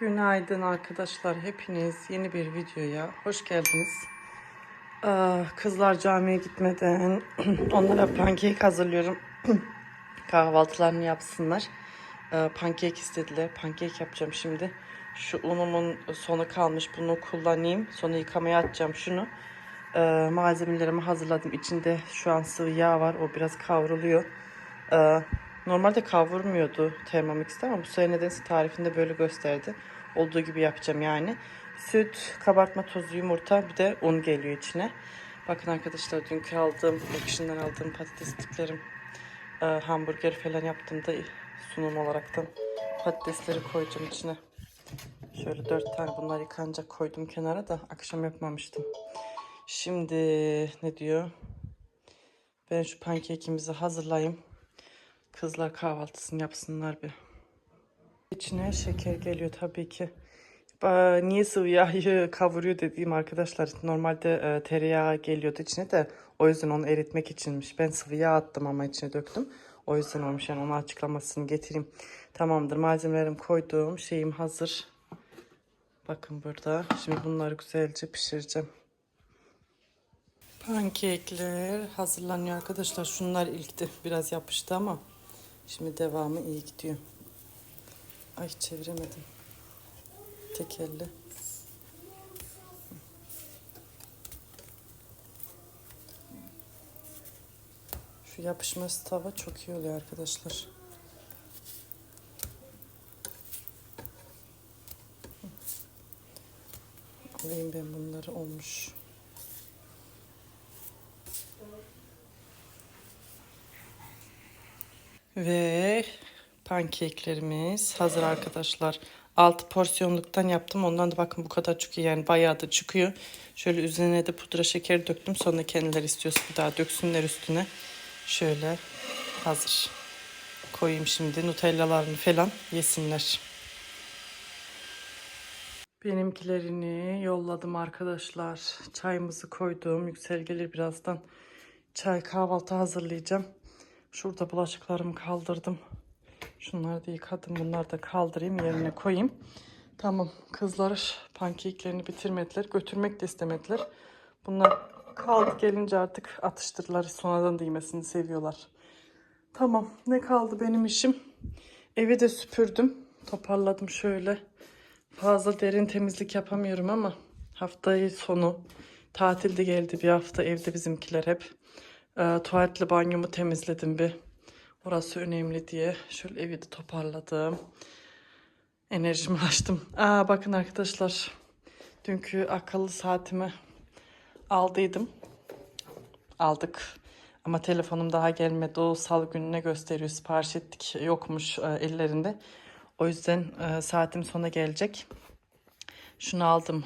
Günaydın arkadaşlar. Hepiniz yeni bir videoya hoş geldiniz. Aa, Kızlar camiye gitmeden onlara pankek hazırlıyorum. Kahvaltılarını yapsınlar. Aa, Pankek istediler. Pankek yapacağım şimdi. Şu unumun sonu kalmış. Bunu kullanayım. Sonra yıkamaya atacağım şunu. Ee, malzemelerimi hazırladım. İçinde şu an sıvı yağ var. O biraz kavruluyor. Ee, normalde kavurmuyordu Thermomix'te ama bu sefer nedense tarifinde böyle gösterdi. Olduğu gibi yapacağım yani. Süt, kabartma tozu, yumurta bir de un geliyor içine. Bakın arkadaşlar dünkü aldığım, bakışından aldığım patates tiplerim. Ee, hamburger falan yaptığımda sunum olaraktan patatesleri koyacağım içine. Şöyle dört tane bunlar yıkanacak koydum kenara da akşam yapmamıştım. Şimdi ne diyor? Ben şu pankekimizi hazırlayayım. Kızlar kahvaltısını yapsınlar bir. İçine şeker geliyor tabii ki. Niye sıvı yağı kavuruyor dediğim arkadaşlar normalde e, tereyağı geliyordu içine de o yüzden onu eritmek içinmiş. Ben sıvı yağ attım ama içine döktüm. O yüzden olmuş yani onu açıklamasını getireyim. Tamamdır malzemelerim koyduğum şeyim hazır. Bakın burada. Şimdi bunları güzelce pişireceğim. Pankekler hazırlanıyor arkadaşlar. Şunlar ilkti. Biraz yapıştı ama şimdi devamı iyi gidiyor. Ay çeviremedim. Tek elle. Şu yapışması tava çok iyi oluyor arkadaşlar. Alayım ben bunları olmuş. Ve pankeklerimiz hazır arkadaşlar. 6 porsiyonluktan yaptım. Ondan da bakın bu kadar iyi yani bayağı da çıkıyor. Şöyle üzerine de pudra şekeri döktüm. Sonra kendileri istiyorsa bir daha döksünler üstüne. Şöyle hazır. Koyayım şimdi nutellalarını falan yesinler. Benimkilerini yolladım arkadaşlar. Çayımızı koydum. Yüksel gelir birazdan. Çay kahvaltı hazırlayacağım. Şurada bulaşıklarımı kaldırdım. Şunları da yıkadım. Bunları da kaldırayım yerine koyayım. Tamam kızlar pankeklerini bitirmediler. Götürmek de istemediler. Bunlar kaldı gelince artık atıştırırlar. Sonradan da seviyorlar. Tamam ne kaldı benim işim? Evi de süpürdüm. Toparladım şöyle. Fazla derin temizlik yapamıyorum ama haftayı sonu tatilde geldi bir hafta evde bizimkiler hep. Ee, tuvaletli banyomu temizledim bir. Orası önemli diye şöyle evi de toparladım. Enerjimi açtım. Aa bakın arkadaşlar. Dünkü akıllı saatimi aldıydım. Aldık. Ama telefonum daha gelmedi. O salı gününe gösteriyor. Sipariş ettik. Yokmuş e, ellerinde. O yüzden e, saatim sona gelecek. Şunu aldım.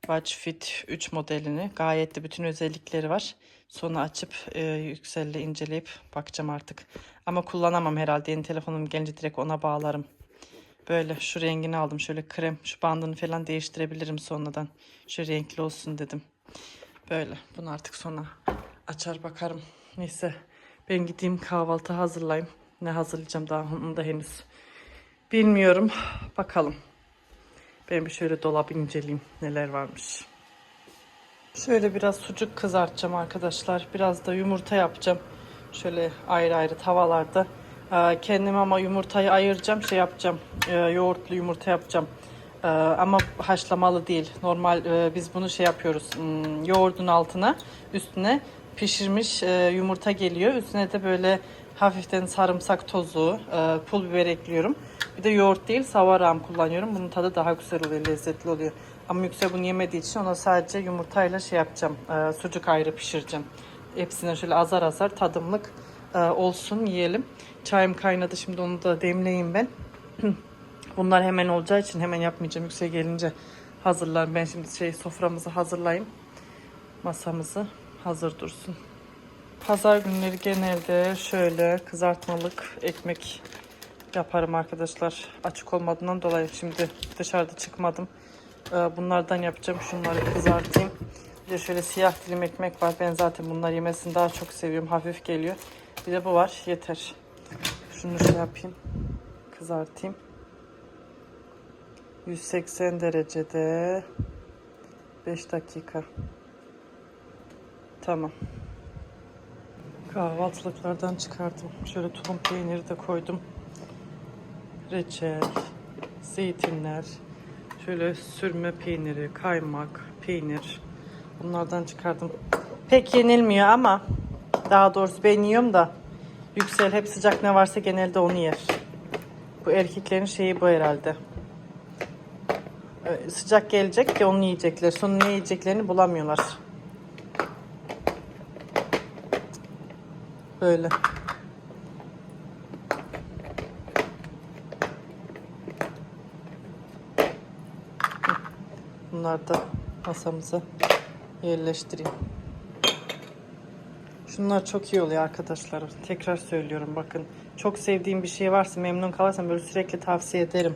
Watch Fit 3 modelini. Gayet de bütün özellikleri var. Sonra açıp e, yükselle inceleyip bakacağım artık. Ama kullanamam herhalde. Yeni telefonum gelince direkt ona bağlarım. Böyle şu rengini aldım. Şöyle krem. Şu bandını falan değiştirebilirim sonradan. Şu renkli olsun dedim. Böyle. Bunu artık sonra açar bakarım. Neyse. Ben gideyim kahvaltı hazırlayayım. Ne hazırlayacağım daha onu da henüz bilmiyorum. Bakalım. Ben bir şöyle dolabı inceleyeyim. Neler varmış. Şöyle biraz sucuk kızartacağım arkadaşlar. Biraz da yumurta yapacağım. Şöyle ayrı ayrı tavalarda. Ee, Kendim ama yumurtayı ayıracağım. Şey yapacağım. e, Yoğurtlu yumurta yapacağım. Ee, Ama haşlamalı değil. Normal e, biz bunu şey yapıyoruz. Hmm, Yoğurdun altına üstüne pişirmiş e, yumurta geliyor. Üstüne de böyle hafiften sarımsak tozu, e, pul biber ekliyorum. Bir de yoğurt değil savarağım kullanıyorum. Bunun tadı daha güzel oluyor, lezzetli oluyor. Ama yüksek bunu yemediği için ona sadece yumurtayla şey yapacağım. e, sucuk ayrı pişireceğim. Hepsine şöyle azar azar tadımlık e, olsun yiyelim. Çayım kaynadı şimdi onu da demleyeyim ben. Bunlar hemen olacağı için hemen yapmayacağım. Yüksek gelince hazırlarım. Ben şimdi şey soframızı hazırlayayım. Masamızı hazır dursun. Pazar günleri genelde şöyle kızartmalık ekmek yaparım arkadaşlar. Açık olmadığından dolayı şimdi dışarıda çıkmadım. Ee, Bunlardan yapacağım. Şunları kızartayım. Bir de şöyle siyah dilim ekmek var. Ben zaten bunları yemesini daha çok seviyorum. Hafif geliyor. Bir de bu var. Yeter. Şunu şey yapayım. Kızartayım. 180 derecede 5 dakika. Tamam. Kahvaltılıklardan çıkardım. Şöyle tulum peyniri de koydum. Reçel, zeytinler, şöyle sürme peyniri, kaymak, peynir. Bunlardan çıkardım. Pek yenilmiyor ama daha doğrusu ben yiyorum da Yüksel hep sıcak ne varsa genelde onu yer. Bu erkeklerin şeyi bu herhalde. Ee, Sıcak gelecek ki onu yiyecekler. Sonra ne yiyeceklerini bulamıyorlar. Böyle. Bunları da masamıza yerleştireyim. Şunlar çok iyi oluyor arkadaşlar. Tekrar söylüyorum bakın. Çok sevdiğim bir şey varsa memnun kalırsam böyle sürekli tavsiye ederim.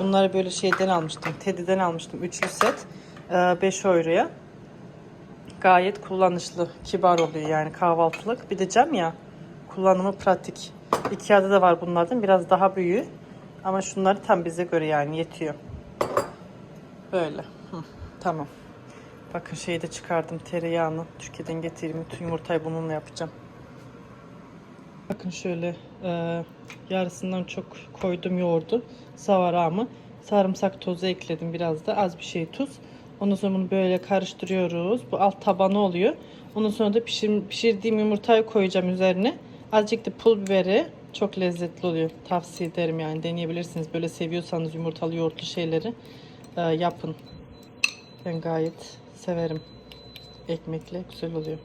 Bunları böyle şeyden almıştım. Teddy'den almıştım. Üçlü set. 5 euroya. Gayet kullanışlı. Kibar oluyor yani kahvaltılık. Bir de cam ya. Kullanımı pratik. Ikea'da da var bunlardan. Biraz daha büyüğü. Ama şunları tam bize göre yani yetiyor. Böyle. Tamam. Bakın şeyi de çıkardım tereyağını. Türkiye'den getireyim. Bütün yumurtayı bununla yapacağım. Bakın şöyle e, yarısından çok koydum yoğurdu. Savarağımı. Sarımsak tozu ekledim biraz da. Az bir şey tuz. Ondan sonra bunu böyle karıştırıyoruz. Bu alt tabanı oluyor. Ondan sonra da pişir, pişirdiğim yumurtayı koyacağım üzerine. Azıcık da pul biberi. Çok lezzetli oluyor. Tavsiye ederim yani deneyebilirsiniz. Böyle seviyorsanız yumurtalı yoğurtlu şeyleri e, yapın. Ben gayet severim. Ekmekle güzel oluyor.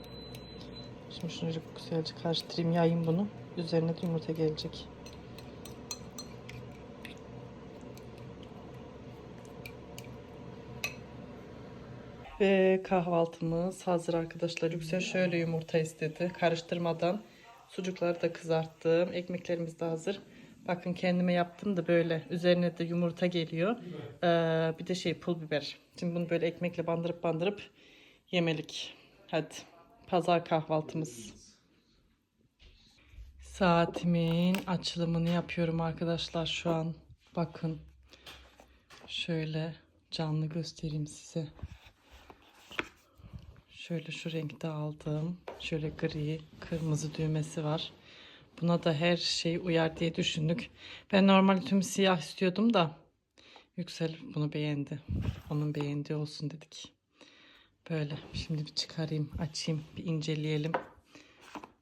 Şimdi şunu güzelce karıştırayım, yayayım bunu. Üzerine de yumurta gelecek. Ve kahvaltımız hazır arkadaşlar. Yüksel şöyle yumurta istedi. Karıştırmadan sucukları da kızarttım. Ekmeklerimiz de hazır. Bakın kendime yaptım da böyle. Üzerine de yumurta geliyor. Ee, bir de şey pul biber. Şimdi bunu böyle ekmekle bandırıp bandırıp yemelik. Hadi. Pazar kahvaltımız. Saatimin açılımını yapıyorum arkadaşlar şu an. Bakın. Şöyle canlı göstereyim size. Şöyle şu renkte aldım. Şöyle gri, kırmızı düğmesi var. Buna da her şey uyar diye düşündük. Ben normal tüm siyah istiyordum da Yüksel bunu beğendi. Onun beğendiği olsun dedik. Böyle. Şimdi bir çıkarayım, açayım, bir inceleyelim.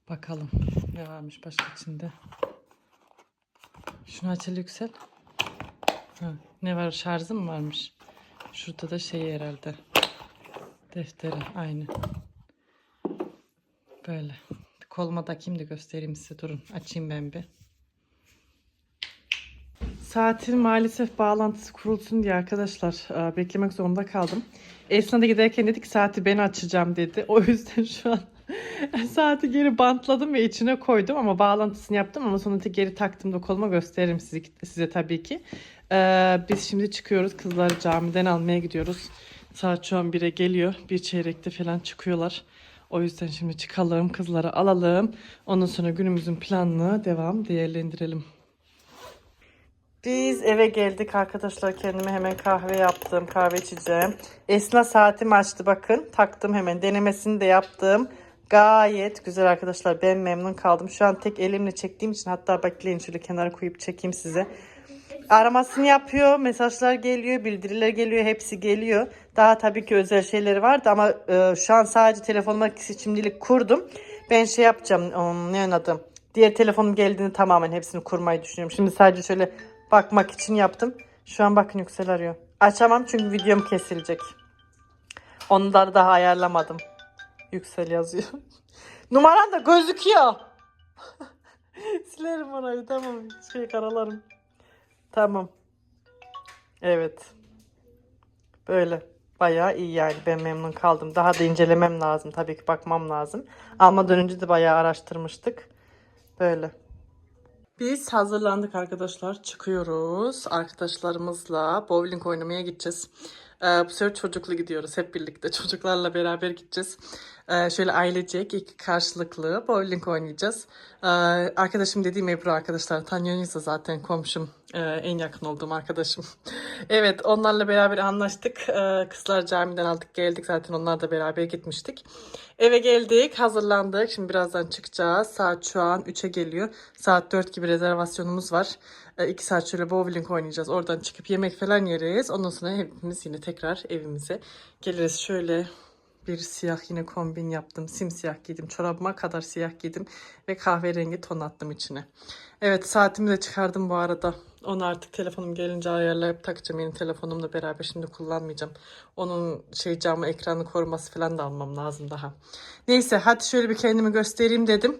Bakalım ne varmış başka içinde. Şunu açalım Yüksel. Ha, ne var? Şarjı mı varmış? Şurada da şey herhalde. Defteri aynı. Böyle. Koluma takayım da göstereyim size. Durun açayım ben bir. Saatin maalesef bağlantısı kurulsun diye arkadaşlar e, beklemek zorunda kaldım. Esna da giderken dedik saati ben açacağım dedi. O yüzden şu an saati geri bantladım ve içine koydum ama bağlantısını yaptım ama sonra geri taktım da koluma gösteririm size, size tabii ki. Ee, biz şimdi çıkıyoruz kızları camiden almaya gidiyoruz. Saat şu an 1'e geliyor. Bir çeyrekte falan çıkıyorlar. O yüzden şimdi çıkalım kızları alalım. Ondan sonra günümüzün planını devam değerlendirelim. Biz eve geldik arkadaşlar. Kendime hemen kahve yaptım. Kahve içeceğim. Esna saatimi açtı bakın. Taktım hemen. Denemesini de yaptım. Gayet güzel arkadaşlar. Ben memnun kaldım. Şu an tek elimle çektiğim için hatta bekleyin şöyle kenara koyup çekeyim size. Aramasını yapıyor. Mesajlar geliyor. Bildiriler geliyor. Hepsi geliyor. Daha tabii ki özel şeyleri vardı ama e, şu an sadece telefonuma şimdilik kurdum. Ben şey yapacağım. Um, ne adım? Diğer telefonum geldiğinde tamamen hepsini kurmayı düşünüyorum. Şimdi sadece şöyle bakmak için yaptım. Şu an bakın Yüksel arıyor. Açamam çünkü videom kesilecek. Onları daha ayarlamadım. Yüksel yazıyor. Numaran da gözüküyor. Silerim orayı tamam. Şey karalarım. Tamam. Evet. Böyle. Bayağı iyi yani. Ben memnun kaldım. Daha da incelemem lazım. Tabii ki bakmam lazım. Almadan önce de bayağı araştırmıştık. Böyle. Biz hazırlandık arkadaşlar. Çıkıyoruz. Arkadaşlarımızla bowling oynamaya gideceğiz. Ee, bu sefer çocuklu gidiyoruz. Hep birlikte çocuklarla beraber gideceğiz. Ee, şöyle ailecek iki karşılıklı bowling oynayacağız. Ee, arkadaşım dediğim Ebru arkadaşlar. Tanıyorsunuz zaten komşum. Ee, en yakın olduğum arkadaşım. evet onlarla beraber anlaştık. Ee, kızlar camiden aldık geldik zaten onlar da beraber gitmiştik. Eve geldik hazırlandık. Şimdi birazdan çıkacağız. Saat şu an 3'e geliyor. Saat 4 gibi rezervasyonumuz var. 2 saat şöyle bowling oynayacağız. Oradan çıkıp yemek falan yeriz. Ondan sonra hepimiz yine tekrar evimize geliriz. Şöyle bir siyah yine kombin yaptım. Simsiyah giydim. Çorabıma kadar siyah giydim. Ve kahverengi ton attım içine. Evet saatimi de çıkardım bu arada. Onu artık telefonum gelince ayarlayıp takacağım. Yeni telefonumla beraber şimdi kullanmayacağım. Onun şey camı ekranı koruması falan da almam lazım daha. Neyse hadi şöyle bir kendimi göstereyim dedim.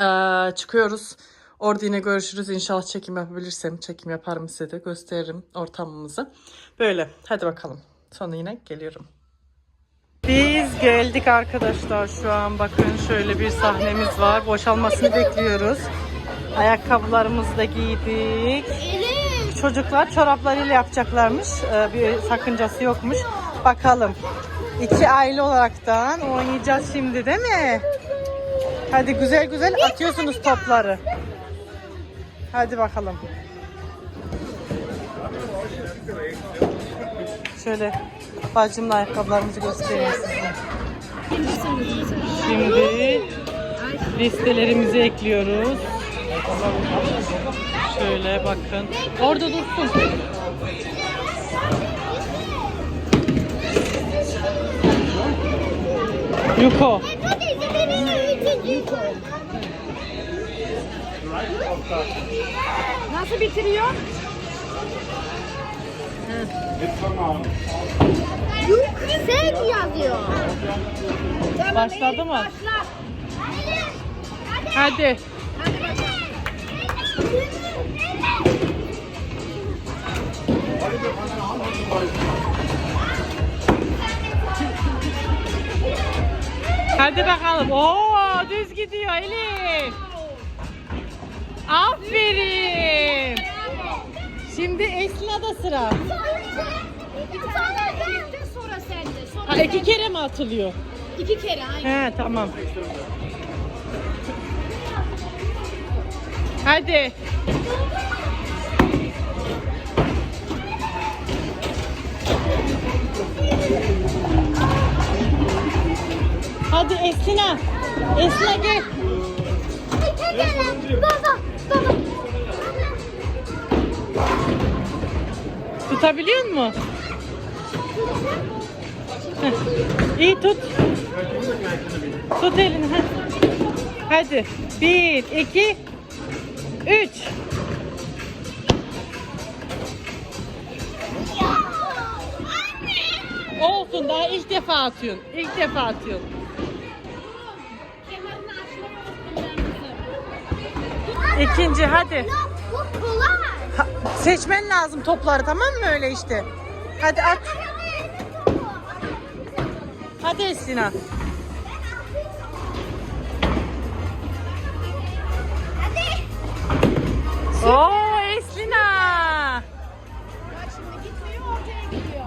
Ee, çıkıyoruz. Orada yine görüşürüz. İnşallah çekim yapabilirsem çekim yaparım size de gösteririm ortamımızı. Böyle hadi bakalım. Sonra yine geliyorum. Biz geldik arkadaşlar şu an bakın şöyle bir sahnemiz var. Boşalmasını bekliyoruz. Ayakkabılarımızı da giydik. Çocuklar çoraplarıyla yapacaklarmış. Ee, bir sakıncası yokmuş. Bakalım. İki aile olaraktan oynayacağız şimdi değil mi? Hadi güzel güzel atıyorsunuz topları. Hadi bakalım. Şöyle bacımla ayakkabılarımızı göstereyim size. Şimdi listelerimizi ekliyoruz. Şöyle bakın. Orada dursun. Yuko. Nasıl bitiriyor? Yüksek yazıyor. Başladı mı? Başla. Hadi. Hadi bakalım. Oo düz gidiyor Elif. Aferin. Şimdi sıra. Sonra sende. Sonra Ha, iki kere mi atılıyor? iki kere aynı. He tamam. Hadi. Hadi Esina. Esina gel. Baba. Baba. Tutabiliyor? Heh. İyi tut. Tut elini. Hadi. Bir, iki, üç. Olsun daha ilk defa atıyorsun. İlk defa atıyorsun. İkinci hadi. Ha, seçmen lazım topları tamam mı öyle işte. Hadi at. Hadi Esina. Oo Eslina. Bak şimdi gitmiyor ortaya gidiyor.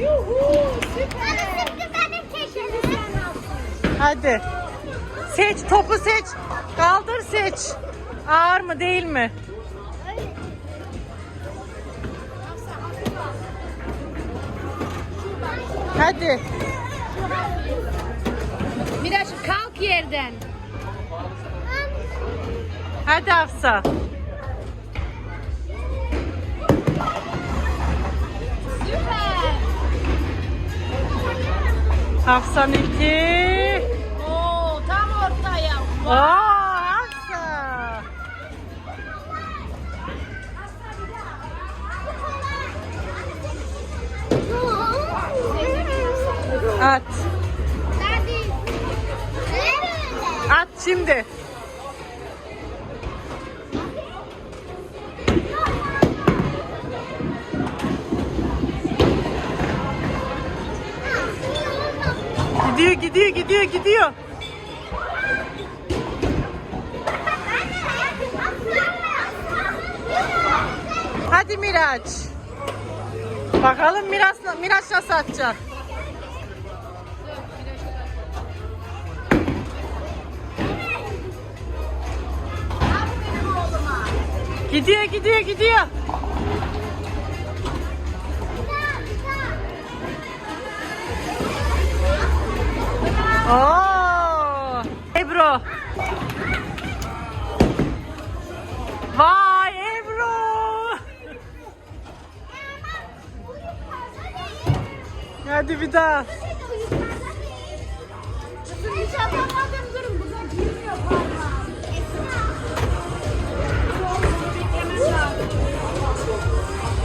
Yuhu süper. Hadi. Seç topu seç. Kaldır seç. Ağır mı değil mi? Hadi. Miraç kalk yerden. Hadi Hafsa. Süper. Hafsa'nın iki. Oo tam ortaya. Oo Hafsa. At. At şimdi. Gidiyor gidiyor gidiyor gidiyor. Hadi Miraç. Bakalım Miraç, Miraç nasıl atacak? Gidiyor gidiyor gidiyor. Oo! Ebru. Vay Ebru. Hadi bir daha.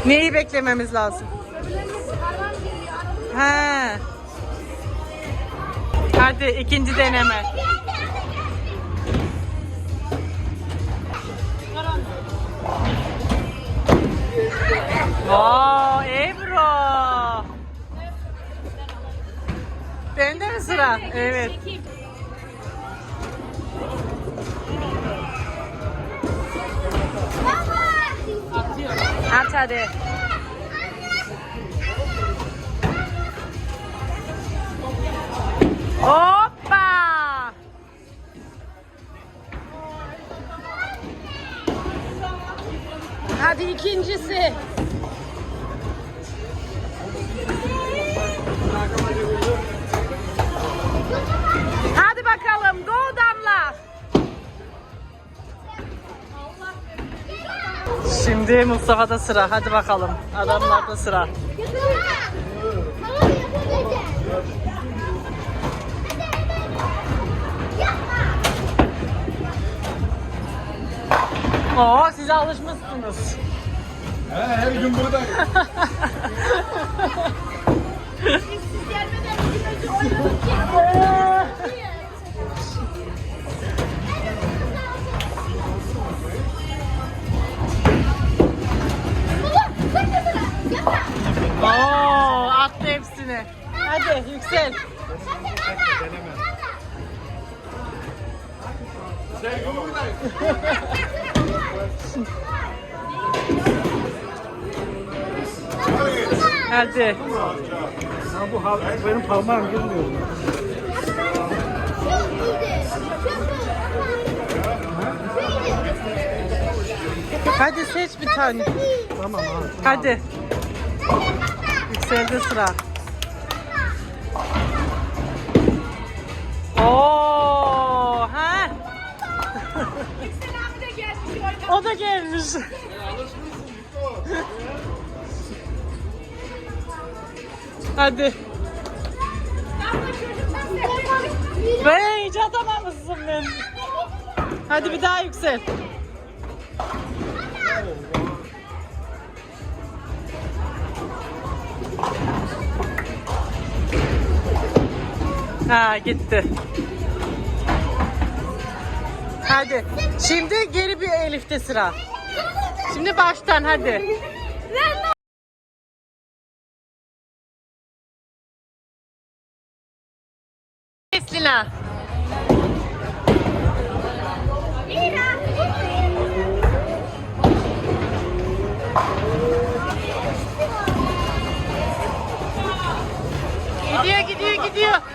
Neyi beklememiz lazım? He. Hadi ikinci deneme. Oo Ebru. Bende mi sıra? Evet. At hadi. Hoppa! Hadi ikincisi. Hadi bakalım go damla. Şimdi Mustafa'da sıra. Hadi bakalım. Adamlarda sıra. Oo size alışmışsınız. He, her gün buradayım. Siz gelmeden gün önce oynadık ya. Oo attı hepsini. Hadi yüksel. Her gün buradayım. Hadi. bu benim parmağım girmiyor. Hadi seç bir tane. Tamam abi. Hadi. Yükseldi sıra. Oo, da gelmiş. Hadi. Böyle hiç atamamışsın ben. Hadi bir daha yüksel. Ha gitti. Hadi. Şimdi geri bir Elif'te sıra. Şimdi baştan hadi. Eslina. Gidiyor gidiyor gidiyor.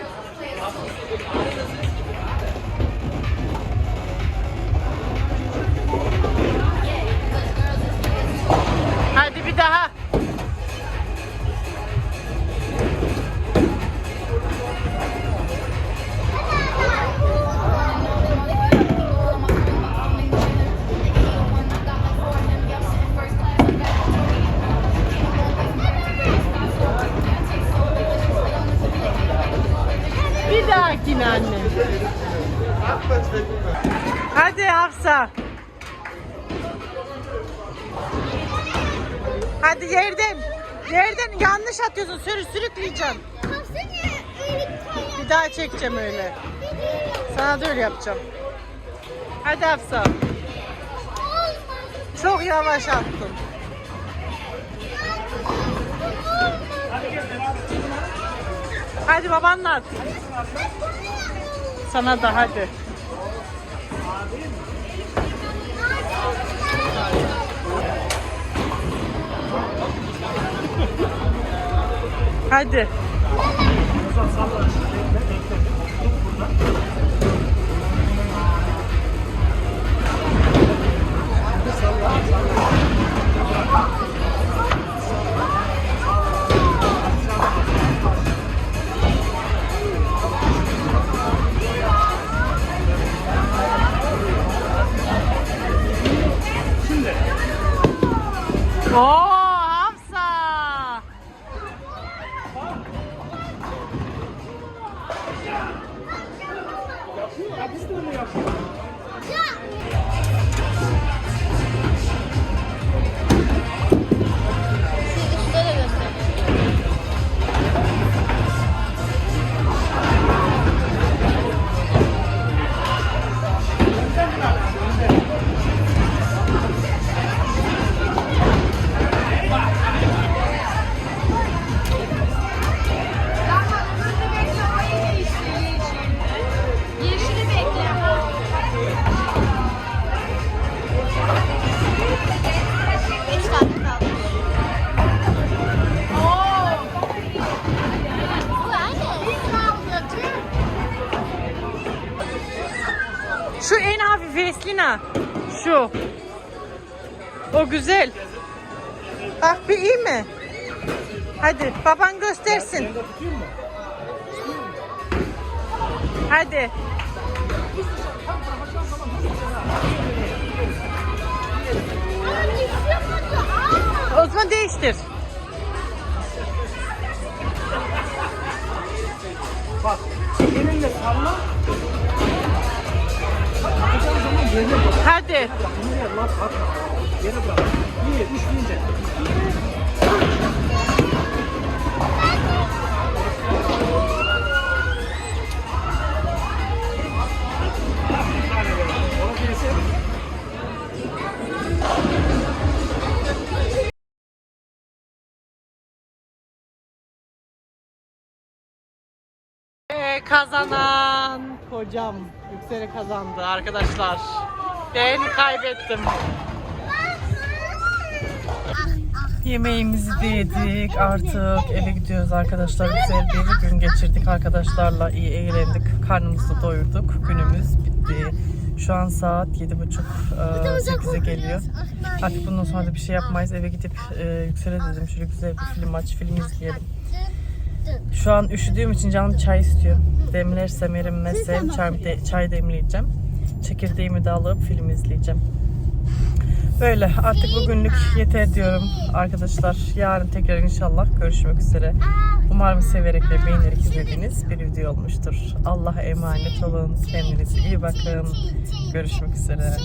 Çekeceğim öyle. Sana da öyle yapacağım. Hadi Hafsa. Çok yavaş attın. Hadi babanla at. Sana da hadi. Hadi. Oo O güzel. Bak bir iyi mi? Hadi baban göstersin. Hadi. O zaman değiştir. Bak. Elinle salla. Bırak. Hadi. Yere bırak. Bir, üç deyince. Ee, kazanan kocam yükseli kazandı arkadaşlar. Ben kaybettim. Yemeğimizi de yedik. Artık eve gidiyoruz arkadaşlar. Güzel bir gün geçirdik arkadaşlarla. iyi eğlendik. Karnımızı doyurduk. Günümüz bitti. Şu an saat 7.30 8'e geliyor. Artık bundan sonra da bir şey yapmayız. Eve gidip e, Yüksel'e dedim şöyle güzel bir film aç, film izleyelim. Şu an üşüdüğüm için canım çay istiyor. Demlersem erinmezsem çay, de, çay demleyeceğim. Çekirdeğimi de alıp film izleyeceğim. Böyle artık bugünlük yeter diyorum arkadaşlar. Yarın tekrar inşallah görüşmek üzere. Umarım severek ve beğenerek izlediğiniz bir video olmuştur. Allah'a emanet olun. Kendinize iyi bakın. Görüşmek üzere.